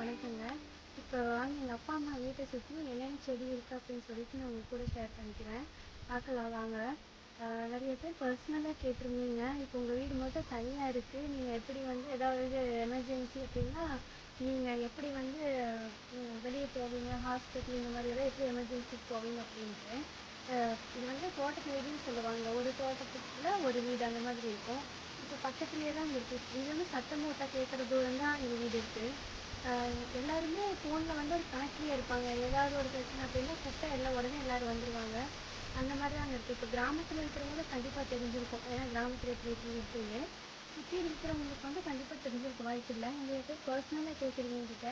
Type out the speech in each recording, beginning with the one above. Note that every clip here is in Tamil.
வணக்கங்க. இப்போ வாங்க எங்கள் அப்பா அம்மா வீட்டை சுற்றி என்னென்ன செடி இருக்குது அப்படின்னு சொல்லிட்டு நான் உங்கள் கூட ஷேர் பண்ணிக்கிறேன். பார்க்கலாம் வாங்க. நிறைய பேர் பர்சனலாக கேட்டிருந்தீங்க. இப்போ உங்கள் வீடு மட்டும் தனியாக இருக்குது நீங்கள் எப்படி வந்து ஏதாவது எமர்ஜென்சி அப்படின்னா நீங்கள் எப்படி வந்து வெளியே போவீங்க? ஹாஸ்பிட்டல் இந்த மாதிரி எல்லாம் எப்படி எமர்ஜென்சிக்கு போவீங்க அப்படின்ட்டு. இது வந்து தோட்டத்து வீடுன்னு சொல்லுவாங்க. ஒரு தோட்டத்துக்குள்ள ஒரு வீடு அந்த மாதிரி இருக்கும். இப்போ பக்கத்துலேயே தான் இருக்குது இது வந்து சத்தம் போட்டால் கேட்குற தூரம் தான் எங்கள் வீடு இருக்குது எல்லாருமே ஃபோனில் வந்து ஒரு கணக்கிலே இருப்பாங்க. ஏதாவது ஒரு பிரச்சனை அப்படின்னா கூப்பிட்டா எல்லாம் உடனே எல்லாரும் வந்துடுவாங்க அந்த மாதிரி தாங்க இருக்குது இப்போ கிராமத்தில் இருக்கிறவங்களும் கண்டிப்பாக தெரிஞ்சிருக்கும். ஏன்னா கிராமத்தில் எப்படி இப்படி சுற்றி இருக்கிறவங்களுக்கு வந்து கண்டிப்பாக தெரிஞ்சிருக்க வாய்ப்பு இல்லை. உங்களுக்கு பர்சனலாக கேட்குறீங்கக்கிட்ட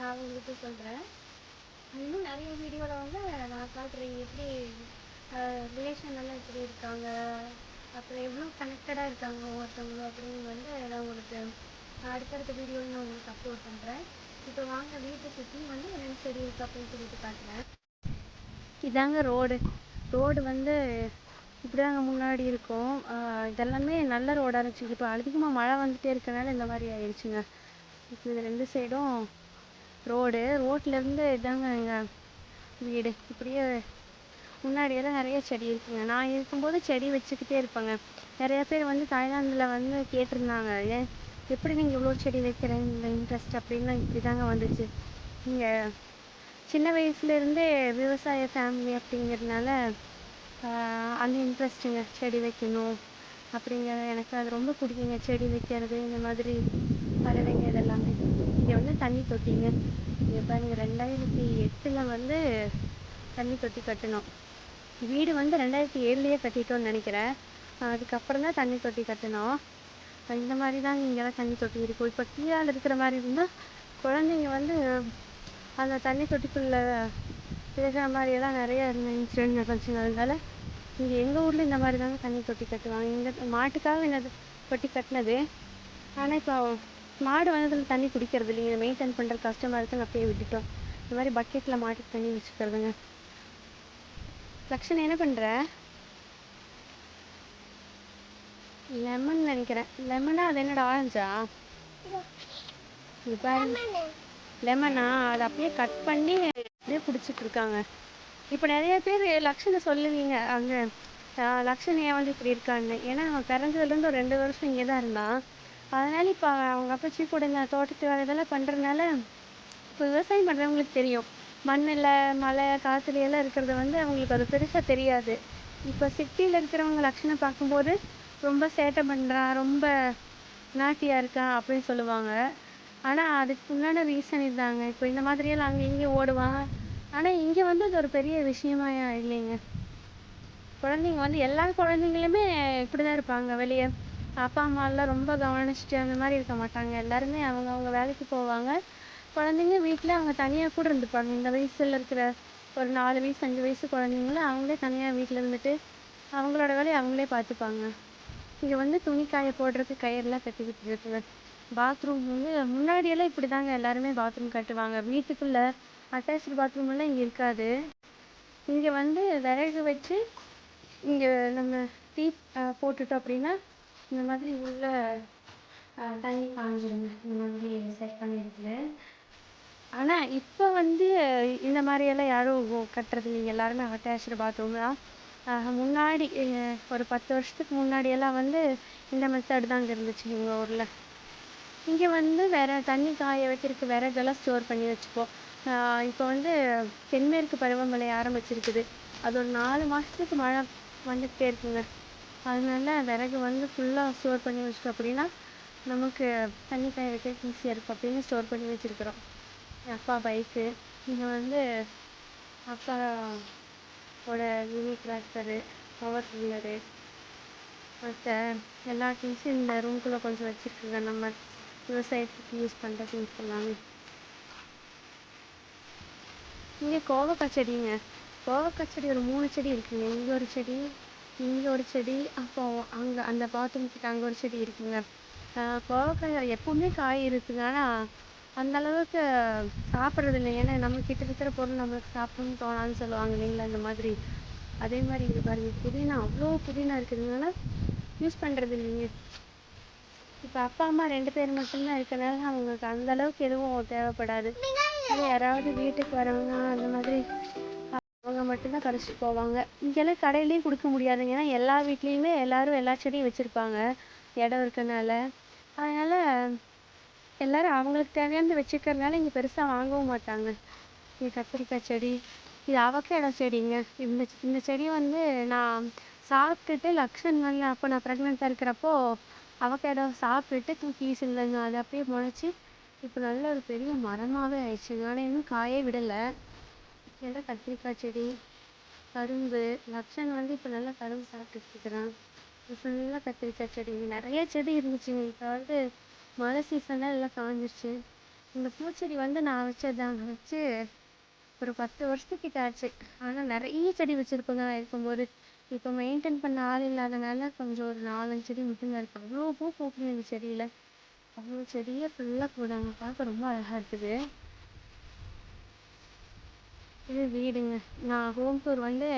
நான் உங்களுக்கு சொல்கிறேன் இன்னும் நிறைய வீடியோவில் வந்து நான் காட்டுறேன் எப்படி ரிலேஷன்லாம் எப்படி இருக்காங்க. அப்புறம் எவ்வளோ கனெக்டடாக இருக்காங்க ஒவ்வொருத்தவங்களும் அப்படின்னு வந்து நான் உங்களுக்கு நான் அடுத்தடுத்த வீடியோவில் நான் உங்களுக்கு அப்லோட் பண்ணுறேன் இப்போ வாங்க வீட்டை சுற்றி வந்து என்னென்ன செடி இருக்குது அப்படின்னு சொல்லிட்டு காட்டுறேன். இதாங்க ரோடு. ரோடு வந்து இப்படிதாங்க முன்னாடி இருக்கும். இதெல்லாமே நல்ல ரோடாக இருந்துச்சு. இப்போ அதிகமாக மழை வந்துகிட்டே இருக்கனால இந்த மாதிரி ஆயிடுச்சுங்க. இப்போ இது ரெண்டு சைடும் ரோடு. ரோட்லேருந்து இதாங்க எங்கள் வீடு. இப்படியே முன்னாடியெல்லாம் நிறைய செடி இருக்குங்க. நான் இருக்கும்போது செடி வச்சுக்கிட்டே இருப்பேங்க. நிறையா பேர் வந்து தாய்லாந்தில் வந்து கேட்டிருந்தாங்க ஏன் எப்படி நீங்கள் இவ்வளோ செடி வைக்கிறீங்க இன்ட்ரெஸ்ட் அப்படின்னு இப்படி தாங்க வந்துச்சு. இங்கே சின்ன வயசுலேருந்தே விவசாய ஃபேமிலி அப்படிங்கிறதுனால அந்த இன்ட்ரெஸ்ட்டுங்க செடி வைக்கணும் அப்படிங்கிற எனக்கு அது ரொம்ப பிடிக்குங்க. செடி வைக்கிறது இந்த மாதிரி பறவைங்க இதெல்லாமே. இங்கே வந்து தண்ணி தொட்டிங்க. இங்கே பாருங்க ரெண்டாயிரத்தி எட்டில் வந்து தண்ணி தொட்டி கட்டினோம் வீடு வந்து ரெண்டாயிரத்தி ஏழுலேயே கட்டிட்டோம்னு நினைக்கிறேன். அதுக்கப்புறம் தான் தண்ணி தொட்டி கட்டினோம் இந்த மாதிரி தான் இங்கெல்லாம் தண்ணி தொட்டி இருக்கும் இப்போ கீழே இருக்கிற மாதிரி இருந்தால் குழந்தைங்க வந்து அந்த தண்ணி தொட்டிக்குள்ளே இருக்கிற மாதிரியெல்லாம் நிறைய இன்சிடென்ட் நடந்துச்சுங்க. அதனால இங்கே எங்கள் ஊரில் இந்த மாதிரி தாங்க தண்ணி தொட்டி கட்டுவாங்க. எங்கள் மாட்டுக்காக இந்த தொட்டி கட்டினது. ஆனால் இப்போ மாடு வந்ததில் தண்ணி குடிக்கிறது இல்லைங்க. மெயின்டைன் பண்ணுறது கஷ்டமாக இருக்குன்னு அப்படியே விட்டுட்டோம். இந்த மாதிரி பக்கெட்டில் மாட்டுக்கு தண்ணி வச்சுக்கிறதுங்க. லக்ஷன் என்ன பண்ணுற லெமன் நினைக்கிறேன். லெமனா அது என்னடா ஆரஞ்சா பாருங்க லெமனா அதை அப்படியே கட் பண்ணி அப்படியே பிடிச்சிட்டு இருக்காங்க. இப்போ நிறைய பேர் லக்ஷனை சொல்லுவீங்க. அங்கே லக்ஷன் ஏன் வந்து இப்படி இருக்கான்னு. ஏன்னா அவன் பிறந்ததுலேருந்து ஒரு ரெண்டு வருஷம் இங்கே தான் இருந்தான் அதனால இப்போ அவங்க அப்பா கூட இந்த தோட்டத்து வேலை இதெல்லாம் பண்ணுறதுனால இப்போ விவசாயம் பண்ணுறவங்களுக்கு தெரியும். மண்ணில் மழை காற்றுல எல்லாம் இருக்கிறது வந்து அவங்களுக்கு அது பெருசாக தெரியாது. இப்போ சிட்டியில் இருக்கிறவங்க லக்ஷனை பார்க்கும்போது ரொம்ப சேட்டை பண்ணுறான் ரொம்ப நாட்டியாக இருக்கான் அப்படின்னு சொல்லுவாங்க. ஆனால் அதுக்கு உண்டான ரீசன் இதுதாங்க இப்போ இந்த மாதிரியெல்லாம் அங்கே இங்கேயும் ஓடுவான் ஆனால் இங்கே வந்து அது ஒரு பெரிய விஷயமா இல்லைங்க. குழந்தைங்க வந்து எல்லா குழந்தைங்களுமே இப்படி தான் இருப்பாங்க. வெளியே அப்பா அம்மாலாம் ரொம்ப கவனிச்சுட்டு அந்த மாதிரி இருக்க மாட்டாங்க. எல்லாருமே அவங்க அவங்க வேலைக்கு போவாங்க. குழந்தைங்க வீட்டில் அவங்க தனியாக கூட இருந்துப்பாங்க. இந்த வயசில் இருக்கிற ஒரு நாலு வயசு அஞ்சு வயசு குழந்தைங்களும் அவங்களே தனியாக வீட்டில் இருந்துட்டு அவங்களோட வேலையை அவங்களே பார்த்துப்பாங்க. இங்கே வந்து துணி காய போடுறதுக்கு கயிறுலாம் கட்டி விட்டுருக்கு பாத்ரூம் வந்து முன்னாடியெல்லாம் இப்படி தாங்க எல்லாருமே பாத்ரூம் கட்டுவாங்க. வீட்டுக்குள்ளே அட்டாச்சு பாத்ரூம் எல்லாம் இங்கே இருக்காது. இங்கே வந்து விறகு வச்சு இங்கே நம்ம டீ போட்டுட்டோம் அப்படின்னா இந்த மாதிரி உள்ள தண்ணி காஞ்சிருங்க இந்த மாதிரி செட் பண்ணியிருக்கு ஆனால் இப்போ வந்து இந்த மாதிரியெல்லாம் யாரும் கட்டுறது இல்லைங்க. எல்லாருமே அட்டாச்சு பாத்ரூம் தான். முன்னாடி ஒரு பத்து வருஷத்துக்கு முன்னாடியெல்லாம் வந்து இந்த மெத்தட் தான் இங்கே இருந்துச்சு எங்கள் ஊரில். இங்கே வந்து வேற தண்ணி காய வைக்கிறதுக்கு விறகெல்லாம் ஸ்டோர் பண்ணி வச்சுப்போம். இப்போ வந்து தென்மேற்கு பருவமழை ஆரம்பிச்சிருக்குது. அது ஒரு நாலு மாதத்துக்கு மழை வந்துக்கிட்டே இருக்குங்க. அதனால விறகு வந்து ஃபுல்லாக ஸ்டோர் பண்ணி வச்சிட்டோம் அப்படின்னா நமக்கு தண்ணி காய வைக்க ஈஸியாக இருக்கும் அப்படின்னு ஸ்டோர் பண்ணி வச்சுருக்குறோம். அப்பா பைக்கு இங்கே வந்து அப்பா அப்பாவோட மினி டிராக்டரு பவர் டில்லரு மற்ற எல்லா திங்ஸும் இந்த ரூம்குள்ளே கொஞ்சம் வச்சுருக்குங்க. நம்ம விவசாயத்துக்கு யூஸ் பண்ணுற திங்ஸ் எல்லாமே. இங்கே கோவக்காய் செடிங்க. கோவக்காய் செடி ஒரு மூணு செடி இருக்குங்க. இங்கே ஒரு செடி இங்கே ஒரு செடி அப்போ அங்கே அந்த பாத்ரூம் கிட்ட அங்கே ஒரு செடி இருக்குங்க. ஆஹ் கோவக்காய் எப்பவுமே காய் இருக்குங்க. ஆனால் அந்த அளவுக்கு சாப்பிட்றது இல்லை. ஏன்னா நம்ம கிட்ட இருக்கிற பொருள் நம்மளுக்கு சாப்பிடணும்னு தோணாதுன்னு சொல்லுவாங்க இல்லைங்களா இந்த மாதிரி. அதே மாதிரி இது பாருங்கள் புதினா அவ்வளோ புதினா இருக்கிறதுனால யூஸ் பண்ணுறது இல்லைங்க. இப்போ அப்பா அம்மா ரெண்டு பேர் மட்டும்தான் இருக்கிறனால அவங்களுக்கு அந்த அளவுக்கு எதுவும் தேவைப்படாது. யாராவது வீட்டுக்கு வரவங்க அந்த மாதிரி அவங்க மட்டும்தான் கரைச்சிட்டு போவாங்க. இங்கெல்லாம் கடையிலையும் கொடுக்க முடியாதுங்க. ஏன்னா எல்லா வீட்லேயுமே எல்லாரும் எல்லா செடியும் வச்சுருப்பாங்க. இடம் இருக்கனால அதனால் எல்லாரும் அவங்களுக்கு தேவையானது வச்சுக்கிறதுனால இங்கே பெருசாக வாங்கவும் மாட்டாங்க. இது கத்திரிக்காய் செடி இது அவக்கேடோ செடிங்க. இந்த இந்த செடி வந்து நான் சாப்பிட்டுட்டு லக்ஷன் வந்து அப்போ நான் ப்ரெக்னெண்ட்டாக இருக்கிறப்போ அவக்கேடோ சாப்பிட்டுட்டு தூக்கி வீசிருந்தேங்க அது அப்படியே முளைச்சி இப்போ நல்ல ஒரு பெரிய மரமாகவே ஆயிடுச்சுங்க ஆனால் இன்னும் காயே விடலை. இதெல்லாம் கத்திரிக்காய் செடி கரும்பு லக்ஷன் வந்து இப்போ நல்லா கரும்பு சாப்பிட்டுட்டு இருக்கிறான். ஃபுல்லாக கத்திரிக்காய் செடி. நிறைய செடி இருந்துச்சுங்க. இப்போ வந்து மழை சீசனில் எல்லாம் காஞ்சிருச்சு. இந்த பூச்செடி வந்து நான் வச்சதுதாங்க வச்சு ஒரு பத்து வருஷத்துக்கிட்ட ஆச்சு. ஆனால் நிறைய செடி வச்சுருப்பேங்க இருக்கும்போது இப்போ மெயின்டைன் பண்ண ஆள் இல்லாதனால கொஞ்சம் ஒரு நாலஞ்சு செடி மட்டும்தான் இருக்குது அவ்வளோ பூ பூக்குங்க இந்த செடியில். அவ்வளோ செடியே ஃபுல்லாக போடாங்க பார்க்க ரொம்ப அழகாக இருக்குது. இது வீடுங்க. நான் ஹோம் டூர் வந்து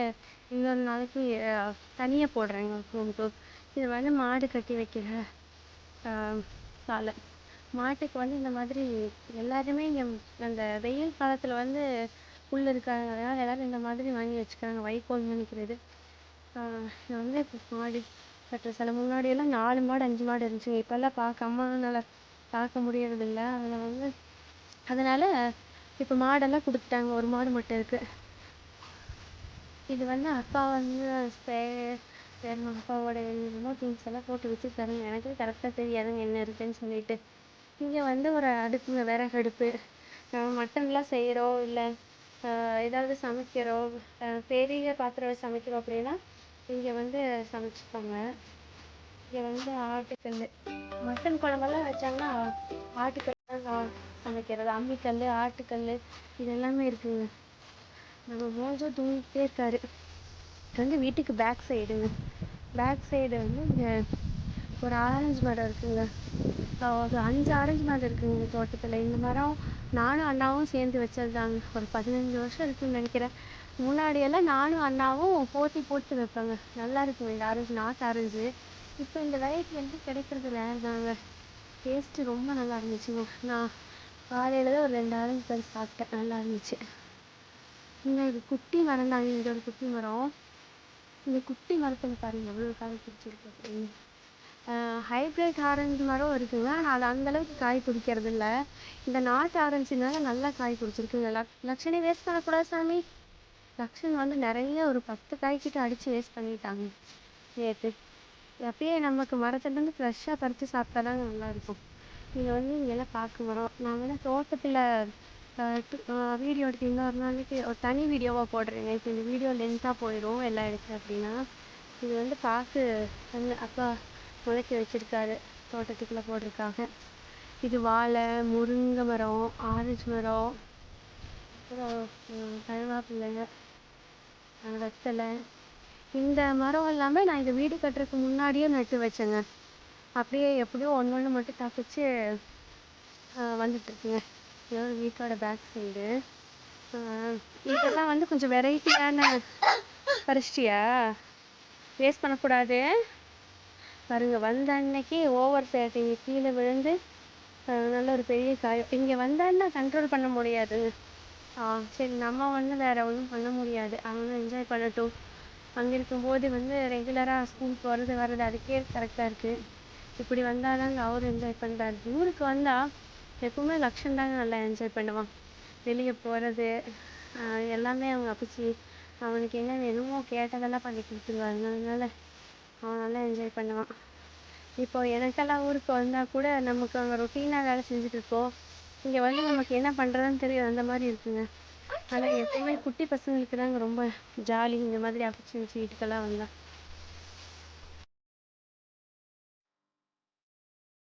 இன்னொரு நாளைக்கு தனியாக போடுறேங்க ஹோம் டூர் இது வந்து மாடு கட்டி வைக்கிற சாலை. மாட்டுக்கு வந்து இந்த மாதிரி எல்லாருமே இங்கே அந்த வெயில் காலத்தில் வந்து புல் இருக்கிறதுனால எல்லாரும் இந்த மாதிரி வாங்கி வச்சுக்கிறாங்க. வைக்கோல் நினைக்கிறது இது வந்து இப்போ மாடு கட்டுற சில. முன்னாடியெல்லாம் நாலு மாடு அஞ்சு மாடு இருந்துச்சு இப்போல்லாம் பார்க்க அம்மானால் பார்க்க முடியறதில்ல. அதில் வந்து அதனால் இப்போ மாடெல்லாம் கொடுத்துட்டாங்க. ஒரு மாடு மட்டும் இருக்குது இது வந்து அப்பா வந்து ஸ்ப்ரே நான் அப்பாவோட என்னமோ திங்க்ஸ் எல்லாம் போட்டு வச்சுருக்காங்க எனக்கு கரெக்டாக தெரியாதுங்க என்ன இருக்குன்னு சொல்லிட்டு. இங்கே வந்து ஒரு அடுப்புங்க விறகு அடுப்பு. மட்டன்லாம் செய்கிறோம் இல்லை ஏதாவது சமைக்கிறோம் பெரிய பாத்திரம் சமைக்கிறோம் அப்படின்னா இங்கே வந்து சமைச்சிப்பாங்க. இங்கே வந்து ஆட்டுக்கல் மட்டன் குழம்பெல்லாம் வச்சாங்கன்னா ஆட்டுக்கல் தான் சமைக்கிறது அம்மிக்கல் ஆட்டுக்கல் இது எல்லாமே இருக்குங்க. நம்ம மோஜோ தூங்கிட்டே இருக்காரு. வந்து வீட்டுக்கு பேக் சைடுங்க பேக் சைடு வந்து இங்கே ஒரு ஆரஞ்சு மரம் இருக்குங்க. ஒரு அஞ்சு ஆரஞ்சு மரம் இருக்குங்க தோட்டத்தில். இந்த மரம் நானும் அண்ணாவும் சேர்ந்து வச்சது தாங்க ஒரு பதினஞ்சு வருஷம் இருக்குன்னு நினைக்கிறேன். முன்னாடியெல்லாம் நானும் அண்ணாவும் போட்டி போட்டு வைப்பேங்க. நல்லா இருக்குங்க இந்த ஆரஞ்சு நாட்டு ஆரஞ்சு இப்போ இந்த வெரைட்டி வந்து கிடைக்கிறது ரேர் தாங்க டேஸ்ட்டு ரொம்ப நல்லா இருந்துச்சுங்க. நான் காலையில் தான் ஒரு ரெண்டு ஆரஞ்சு பழம் சாப்பிட்டேன். நல்லா இருந்துச்சு. இங்கே இது குட்டி மரம் தாங்க. இது ஒரு குட்டி மரம். இந்த குட்டி மரத்தில் பாருங்க எவ்வளோ காய் பிடிச்சிருக்கு. அப்படின்னு ஹைப்ரிட் ஆரஞ்சு மரம் இருக்குங்க. ஆனால் அது அந்த அளவுக்கு காய் பிடிக்கிறதில்ல இந்த நாட்டு ஆரஞ்சுனால நல்லா காய் பிடிச்சிருக்குங்க லக் லக்ஷனி வேஸ்ட் பண்ணக்கூடாது சாமி. லக்ஷன் வந்து நிறைய ஒரு பத்து காய்க்கிட்ட அடித்து வேஸ்ட் பண்ணிட்டாங்க. நேற்று அப்படியே நமக்கு மரத்துலேருந்து ஃப்ரெஷ்ஷாக பறித்து சாப்பிட்டா தாங்க நல்லாயிருக்கும் இது வந்து இங்கெல்லாம் பாக்கு மரம். நாங்கள் தோட்டத்தில் வீடியோ எடுத்து இன்னொரு நாளைக்கு ஒரு தனி வீடியோவாக போடுறேங்க. இப்போ இந்த வீடியோ லென்த்தாக போயிடும் எல்லாம் எடுத்து அப்படின்னா. இது வந்து பாக்கு வந்து அப்பா முளைக்கி வச்சுருக்காரு தோட்டத்துக்குள்ளே போட்டிருக்காங்க. இது வாழை முருங்கை மரம் ஆரஞ்சு மரம் அப்புறம் ம், வெத்தலை. இந்த மரம் எல்லாமே நான் இந்த வீடு கட்டுறதுக்கு முன்னாடியே நட்டு வச்சேங்க. அப்படியே எப்படியோ ஒன்று ஒன்று மட்டும் தப்பிச்சு வந்துட்டுருக்குங்க இதோட வீட்டோட பேக் சைடு இதெல்லாம் வந்து கொஞ்சம் வெரைட்டியான பறிச்சிட்டியா வேஸ்ட் பண்ணக்கூடாது. பாருங்க வந்த அன்னைக்கு ஓவர் சேட்டிங் கீழே விழுந்து நல்ல ஒரு பெரிய காயம். இங்கே வந்தான்னா கண்ட்ரோல் பண்ண முடியாது? ஆ சரி நம்ம வந்து வேற ஒன்றும் பண்ண முடியாது. அவனும் என்ஜாய் பண்ணட்டும். அங்கே இருக்கும்போது வந்து ரெகுலராக ஸ்கூல் போகிறது வர்றது அதுக்கே கரெக்டாக இருக்குது இப்படி வந்தால் தாங்க அவரும் என்ஜாய் பண்ணுறாரு ஊருக்கு வந்தால் எப்போவுமே லக்ஷன் தாங்க நல்லா என்ஜாய் பண்ணுவான். வெளியே போகிறது எல்லாமே அவங்க அப்பச்சி அவனுக்கு என்ன வேணுமோ கேட்டதெல்லாம் பண்ணி கொடுத்துருவாங்க அதனால அவன் நல்லா என்ஜாய் பண்ணுவான். இப்போ எனக்கெல்லாம் ஊருக்கு வந்தால் கூட நமக்கு அங்கே ரொட்டீனாக வேலை செஞ்சுட்டு இருப்போம். இங்கே வந்து நமக்கு என்ன பண்ணுறதுன்னு தெரியும் அந்த மாதிரி இருக்குங்க. ஆனால் எப்போவுமே குட்டி பசங்களுக்கு தாங்க ரொம்ப ஜாலி இந்த மாதிரி அப்பச்சி வீட்டுக்கெல்லாம் வந்தால்